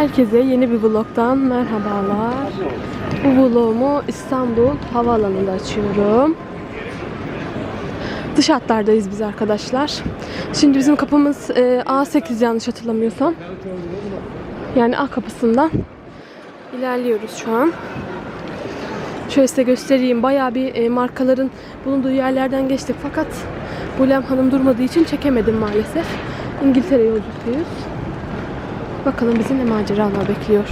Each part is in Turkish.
Herkese yeni bir vlogdan merhabalar. Bu vlogumu İstanbul Havaalanı'nda açıyorum. Dış hatlardayız biz arkadaşlar. Şimdi bizim kapımız e, A8 yanlış hatırlamıyorsam. Yani A kapısından ilerliyoruz şu an. Şöyle size göstereyim. Bayağı bir e, markaların bulunduğu yerlerden geçtik. Fakat Bulem Hanım durmadığı için çekemedim maalesef. İngiltere yolculuktayız. Bakalım bizi ne maceralar bekliyor.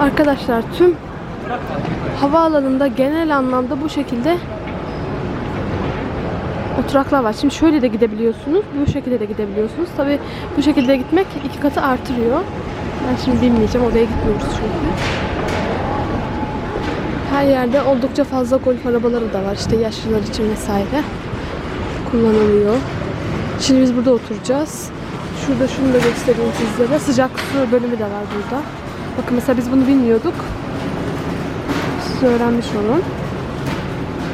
Arkadaşlar tüm havaalanında genel anlamda bu şekilde oturaklar var. Şimdi şöyle de gidebiliyorsunuz. Bu şekilde de gidebiliyorsunuz. Tabi bu şekilde gitmek iki katı artırıyor. Ben şimdi bilmeyeceğim. Oraya gitmiyoruz çünkü. Her yerde oldukça fazla golf arabaları da var. İşte yaşlılar için vesaire kullanılıyor. Şimdi biz burada oturacağız. Şurada şunu da göstereyim sizlere. Sıcak su bölümü de var burada. Bakın mesela biz bunu bilmiyorduk. Siz öğrenmiş olun.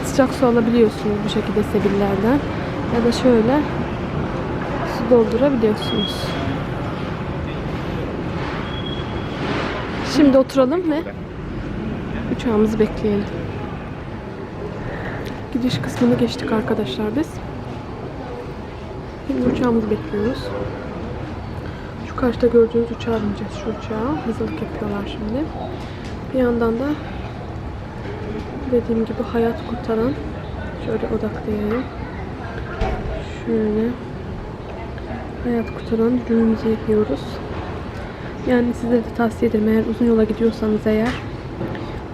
Sıcak su alabiliyorsunuz bu şekilde sebillerden. Ya da şöyle su doldurabiliyorsunuz. Şimdi oturalım ve uçağımızı bekleyelim. Gidiş kısmını geçtik arkadaşlar biz. Şimdi uçağımızı bekliyoruz. Şu karşıda gördüğünüz uçağa bineceğiz şu uçağa. Hazırlık yapıyorlar şimdi. Bir yandan da dediğim gibi hayat kurtaran şöyle odaklayayım. Şöyle hayat kurtaran ürünümüzü yapıyoruz. Yani size de tavsiye ederim eğer uzun yola gidiyorsanız eğer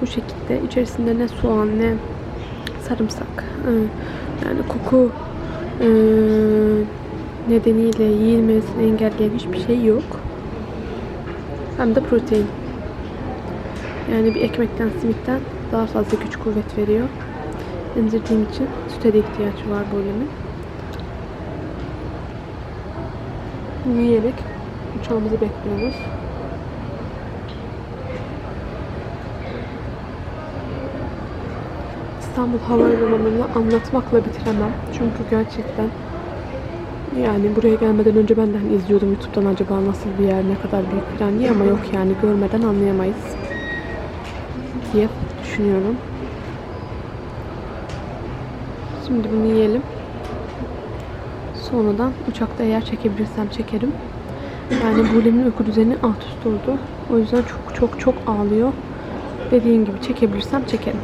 bu şekilde içerisinde ne soğan ne sarımsak ıı, yani koku ıı, nedeniyle yiyilmesini engelleyen hiçbir şey yok. Hem de protein. Yani bir ekmekten, simitten daha fazla güç kuvvet veriyor. Emzirdiğim için süte de ihtiyaç var böylemin. Yiyerek uçağımızı bekliyoruz. İstanbul Havalimanı'nı anlatmakla bitiremem. Çünkü gerçekten yani buraya gelmeden önce ben de hani izliyordum YouTube'dan acaba nasıl bir yer, ne kadar büyük falan diye ama yok yani görmeden anlayamayız diye düşünüyorum. Şimdi bunu yiyelim. Sonradan uçakta eğer çekebilirsem çekerim. Yani Bulem'in uyku düzeni alt üst oldu. O yüzden çok çok çok ağlıyor. Dediğim gibi çekebilirsem çekerim.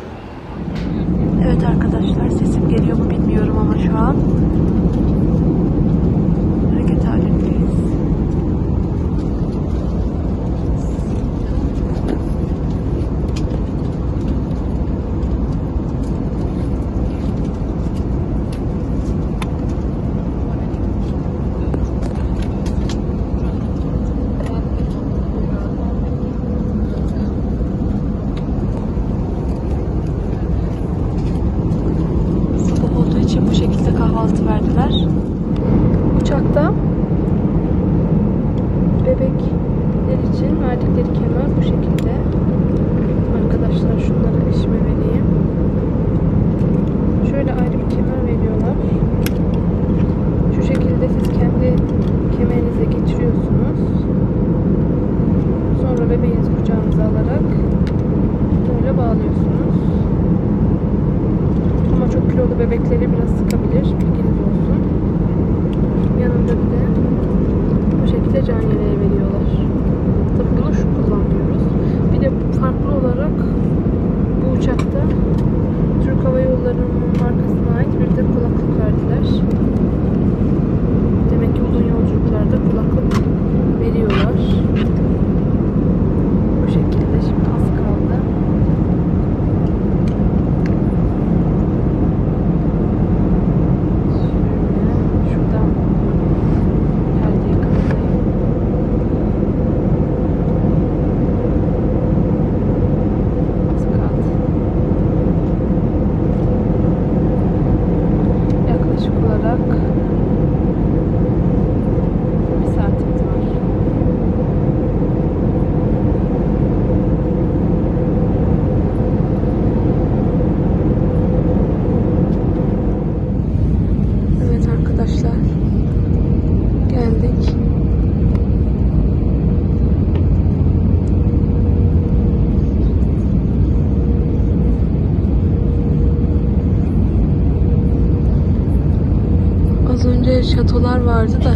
Evet arkadaşlar sesim geliyor mu bilmiyorum ama şu an hareket halindeyiz. Sabah olduğu için bu şekilde kahvaltı verdiler. Uçakta bebekler için verdikleri kemer bu şekilde. Arkadaşlar şunları eşime vereyim. Şöyle ayrı bir kemer veriyorlar. Şu şekilde siz kendi kemerinize geçiriyorsunuz. Sonra bebeğinizi kucağınıza alarak böyle bağlıyorsunuz. Ama çok kilolu bebekleri biraz sıkabilir. Bilginiz olsun. Yanında bir de bu şekilde can yeleği veriyorlar. Tabii bunu şu kullanmıyoruz. Bir de farklı olarak bu uçakta Türk Hava Yolları'nın markasına ait bir de kulaklık verdiler. Demek ki uzun yolculuklarda kulaklık veriyorlar. Bu şekilde şimdi az kaldı. Şöyle şuradan perdeyi kapatayım. Şatolar vardı da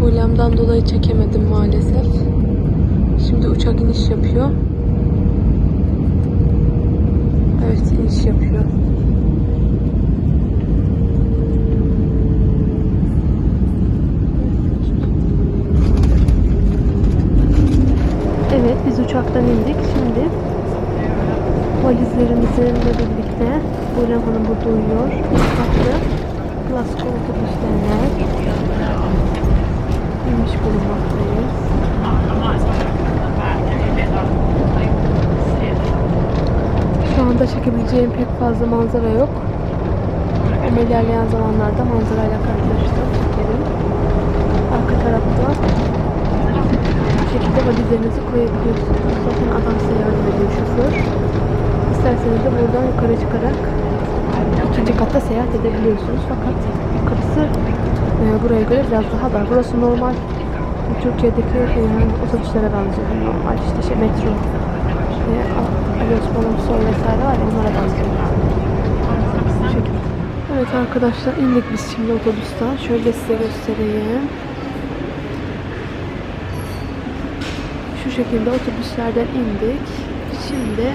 Bolem'den dolayı çekemedim maalesef. Şimdi uçak iniş yapıyor. Evet iniş yapıyor. Evet biz uçaktan indik. Şimdi valizlerimizle birlikte Bulem Hanım burada uyuyor. İlk katlı Glasgow otobüslerine inmiş bulunmaktayız. Şu anda çekebileceğim pek fazla manzara yok. Ama ilerleyen zamanlarda manzarayla karşılaştım. Çekerim. Arka tarafta şekilde valizlerinizi koyabiliyorsunuz. Zaten adam size yardım ediyor şoför. İsterseniz de buradan yukarı çıkarak ikinci katta seyahat edebiliyorsunuz. Fakat yukarısı e, buraya göre biraz daha dar. Burası normal Türkiye'deki e, otobüslere benziyor. Normal işte şey metro. E, Alios Balonsor vesaire var ya onlara benziyor. Evet arkadaşlar indik biz şimdi otobüsten. Şöyle size göstereyim. Şu şekilde otobüslerden indik. Şimdi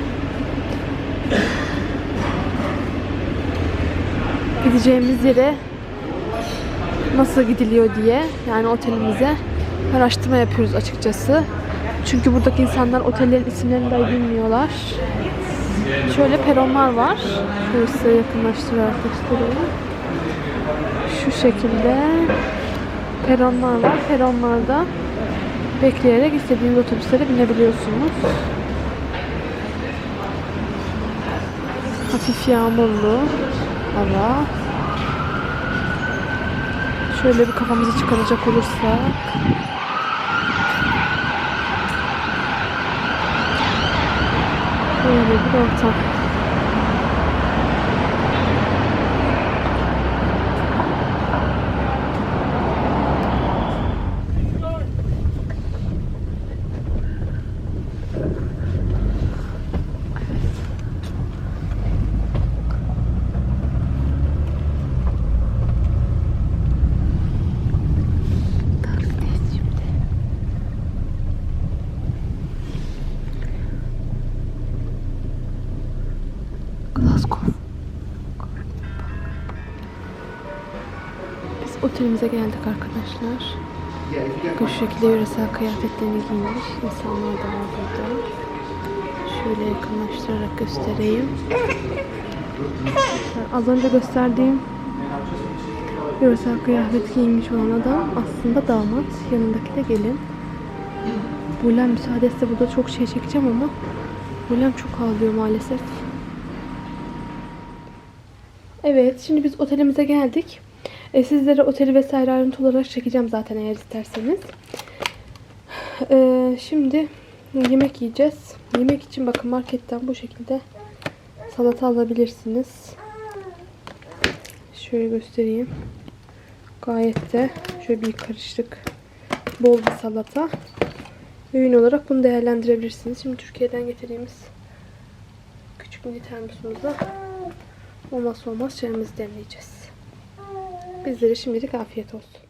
gideceğimiz yere nasıl gidiliyor diye yani otelimize araştırma yapıyoruz açıkçası. Çünkü buradaki insanlar otellerin isimlerini dahi bilmiyorlar. Şöyle peronlar var. Şöyle size yakınlaştırarak göstereyim. Şu şekilde peronlar var. Peronlarda bekleyerek istediğiniz otobüslere binebiliyorsunuz. Hafif yağmurlu hava. Şöyle bir kafamızı çıkaracak olursak. Böyle bir ortam. Glasgow. Biz otelimize geldik arkadaşlar. Şu şekilde yöresel kıyafetlerini giymiş insanlar da var burada. Şöyle yakınlaştırarak göstereyim. Az önce gösterdiğim yöresel kıyafet giymiş olan adam aslında damat. Yanındaki de gelin. Bulem müsaadesi burada çok şey çekeceğim ama Bulem çok ağlıyor maalesef. Evet, şimdi biz otelimize geldik. E, sizlere oteli vesaire ayrıntı olarak çekeceğim zaten eğer isterseniz. E, şimdi yemek yiyeceğiz. Yemek için bakın marketten bu şekilde salata alabilirsiniz. Şöyle göstereyim. Gayet de şöyle bir karışık bol bir salata. Öğün olarak bunu değerlendirebilirsiniz. Şimdi Türkiye'den getirdiğimiz küçük mini termosumuzda olmazsa olmaz çayımızı demleyeceğiz. Bizlere şimdilik afiyet olsun.